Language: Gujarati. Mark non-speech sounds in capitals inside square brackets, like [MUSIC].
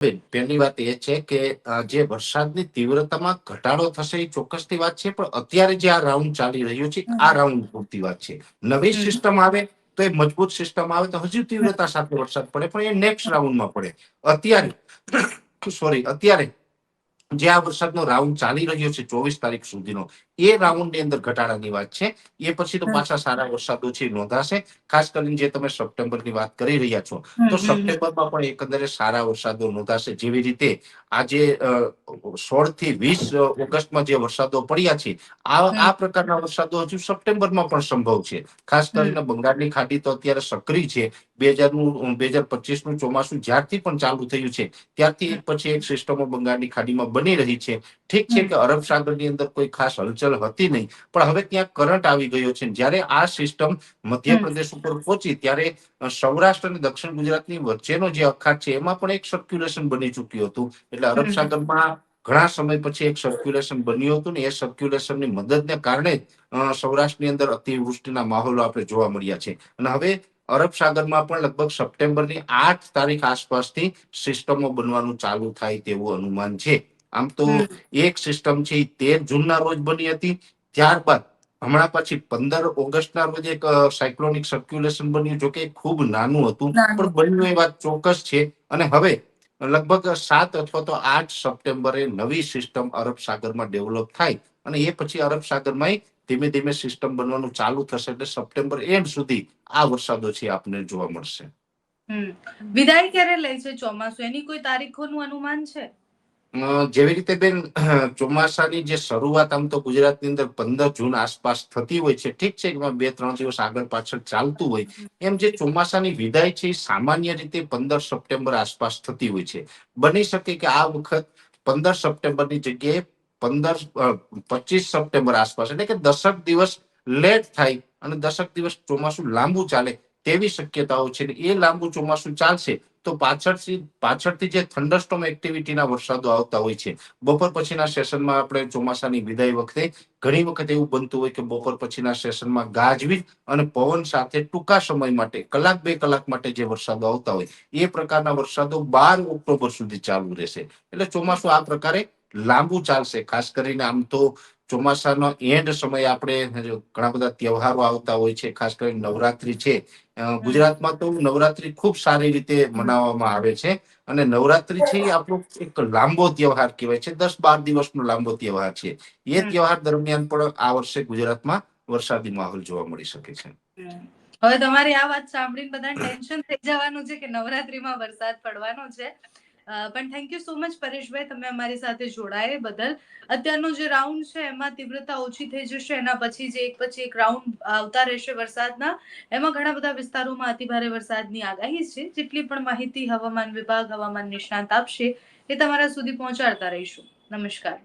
બેન, પહેલી વાત એ છે કે જે વરસાદની તીવ્રતામાં ઘટાડો થશે એ ચોક્કસથી વાત છે પણ અત્યારે જે આ રાઉન્ડ ચાલી રહ્યો છે આ રાઉન્ડ પૂરતી વાત છે. નવી સિસ્ટમ આવે તો એ મજબૂત સિસ્ટમ આવે તો હજુ તીવ્રતા સાથે વરસાદ પડે પણ એ નેક્સ્ટ રાઉન્ડમાં પડે. અત્યારે [COUGHS] સોરી અત્યારે જે આ વરસાદનો રાઉન્ડ ચાલી રહ્યો છે ચોવીસ તારીખ સુધીનો એ રાઉન્ડની અંદર ઘટાડાની વાત છે. એ પછી તો પાછા સારા વરસાદો છે નોંધાશે. ખાસ કરીને જે તમે સપ્ટેમ્બરની વાત કરી રહ્યા છો તો સપ્ટેમ્બરમાં પણ એકંદરે સારા વરસાદો નોંધાશે. જેવી રીતે આજે સોળથી વીસ ઓગસ્ટમાં જે વરસાદો પડ્યા છે આ આ પ્રકારના વરસાદો હજુ સપ્ટેમ્બરમાં પણ સંભવ છે. ખાસ કરીને બંગાળની ખાડી તો અત્યારે સક્રિય છે બે હજારનું બે હજાર પચીસનું ચોમાસું જ્યારથી પણ ચાલુ થયું છે ત્યારથી પછી એક સિસ્ટમો બંગાળની ખાડીમાં બની રહી છે. ઠીક છે કે અરબ સાગરની અંદર કોઈ ખાસ હલચલ હતી નહીં પણ હવે ત્યાં કરંટ આવી ગયો છે. જ્યારે આ સિસ્ટમ મધ્યપ્રદેશ ઉપર પહોંચી ત્યારે સૌરાષ્ટ્ર અને દક્ષિણ ગુજરાતની વચ્ચેનો જે અખાત છે એમાં પણ એક સર્ક્યુલેશન બની ચૂક્યું હતું. એટલે અરબ. સાગરમાં ઘણા સમય પછી એક સર્ક્યુલેશન બન્યું હતું ને એ સર્ક્યુલેશનની મદદને કારણે સૌરાષ્ટ્રની અંદર અતિવૃષ્ટિના માહોલો આપણે જોવા મળ્યા છે. અને હવે અરબ સાગરમાં પણ લગભગ સપ્ટેમ્બરની આઠ તારીખ આસપાસથી સિસ્ટમો બનવાનું ચાલુ થાય તેવું અનુમાન છે. આમ તો એક સિસ્ટમ છે તેર જૂનના રોજ બની હતી. ત્યારબાદ હમણાં પછી પંદર ઓગસ્ટના રોજ એક સાયક્લોનિક સર્ક્યુલેશન બન્યું જો કે ખૂબ નાનું હતું. પણ બન્યું એ વાત ચોક્કસ છે. અને હવે લગભગ સાત અથવા તો આઠ સપ્ટેમ્બરે નવી સિસ્ટમ અરબ સાગરમાં ડેવલપ થાય. અને એ પછી અરબ સાગરમાં ધીમે ધીમે સિસ્ટમ બનવાનું ચાલુ થશે એટલે સપ્ટેમ્બર એન્ડ સુધી આ વરસાદો છે આપને જોવા મળશે. વિદાય ક્યારે લે છે ચોમાસું? એની કોઈ તારીખોનું અનુમાન છે? જેવી રીતે બેન ચોમાસાની જે શરૂઆત આમ તો ગુજરાતની અંદર પંદર જૂન આસપાસ થતી હોય છે ઠીક છે એમાં બે ત્રણ દિવસ આગળ પાછળ ચાલતું હોય. એમ જે ચોમાસાની વિદાય છે એ સામાન્ય રીતે પંદર સપ્ટેમ્બર આસપાસ થતી હોય છે. બની શકે કે આ વખત પંદર સપ્ટેમ્બરની જગ્યાએ પંદર પચીસ સપ્ટેમ્બર આસપાસ એટલે કે દશક દિવસ લેટ થાય અને દશક દિવસ ચોમાસું લાંબુ ચાલે તેવી શક્યતાઓ છે એ લાંબુ ચોમાસું ચાલશે તો પાછળથી પાછળથી જે થંડરસ્ટોમ એક્ટિવિટીના વરસાદો આવતા હોય છે, બપોર પછીના સેશનમાં આપણે ચોમાસાની વિદાય વખતે ઘણી વખત એવું બનતું હોય કે બપોર પછીના સેશનમાં ગાજવીજ અને પવન સાથે ટૂંકા સમય માટે, કલાક બે કલાક માટે જે વરસાદો આવતા હોય, એ પ્રકારના વરસાદો બાર ઓક્ટોબર સુધી ચાલુ રહેશે. એટલે ચોમાસું આ પ્રકારે લાંબુ ચાલશે. ખાસ કરીને આમ તો ચોમાસાનો એન્ડ સમય આપણે ઘણા બધા તહેવારો આવતા હોય છે ખાસ કરીને નવરાત્રી છે ગુજરાતમાં તો નવરાત્રી ખૂબ સારી રીતે મનાવવામાં આવે છે અને નવરાત્રી છે એ આપણો એક લાંબો તહેવાર કહેવાય છે. દસ બાર દિવસનો લાંબો તહેવાર છે. એ. તહેવાર દરમિયાન પણ આ વર્ષે ગુજરાતમાં વરસાદી માહોલ જોવા મળી શકે છે. હવે તમારી આ વાત સાંભળીને બધા ટેન્શન થઈ જવાનું છે કે નવરાત્રીમાં વરસાદ પડવાનો છે. પણ થેન્ક યુ સો મચ પરેશભાઈ, તમે અમારી સાથે જોડાય બદલ. અત્યારનો જે રાઉન્ડ છે, એમાં તીવ્રતા ઓછી થઈ જશે, એના પછી જે એક પછી એક રાઉન્ડ આવતા રહેશે વરસાદના, એમાં ઘણા બધા વિસ્તારોમાં અતિભારે વરસાદની આગાહી છે. જેટલી પણ માહિતી હવામાન વિભાગ, હવામાન નિષ્ણાંત આપશે, એ તમારા સુધી પહોંચાડતા રહીશું. નમસ્કાર.